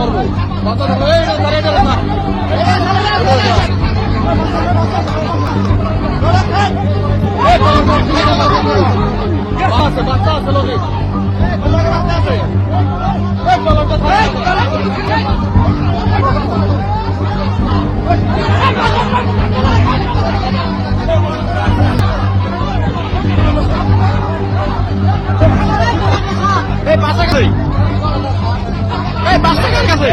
করব বাচ্চা আছে লোকে কলমটা ধরে এই বাচ্চা কাছে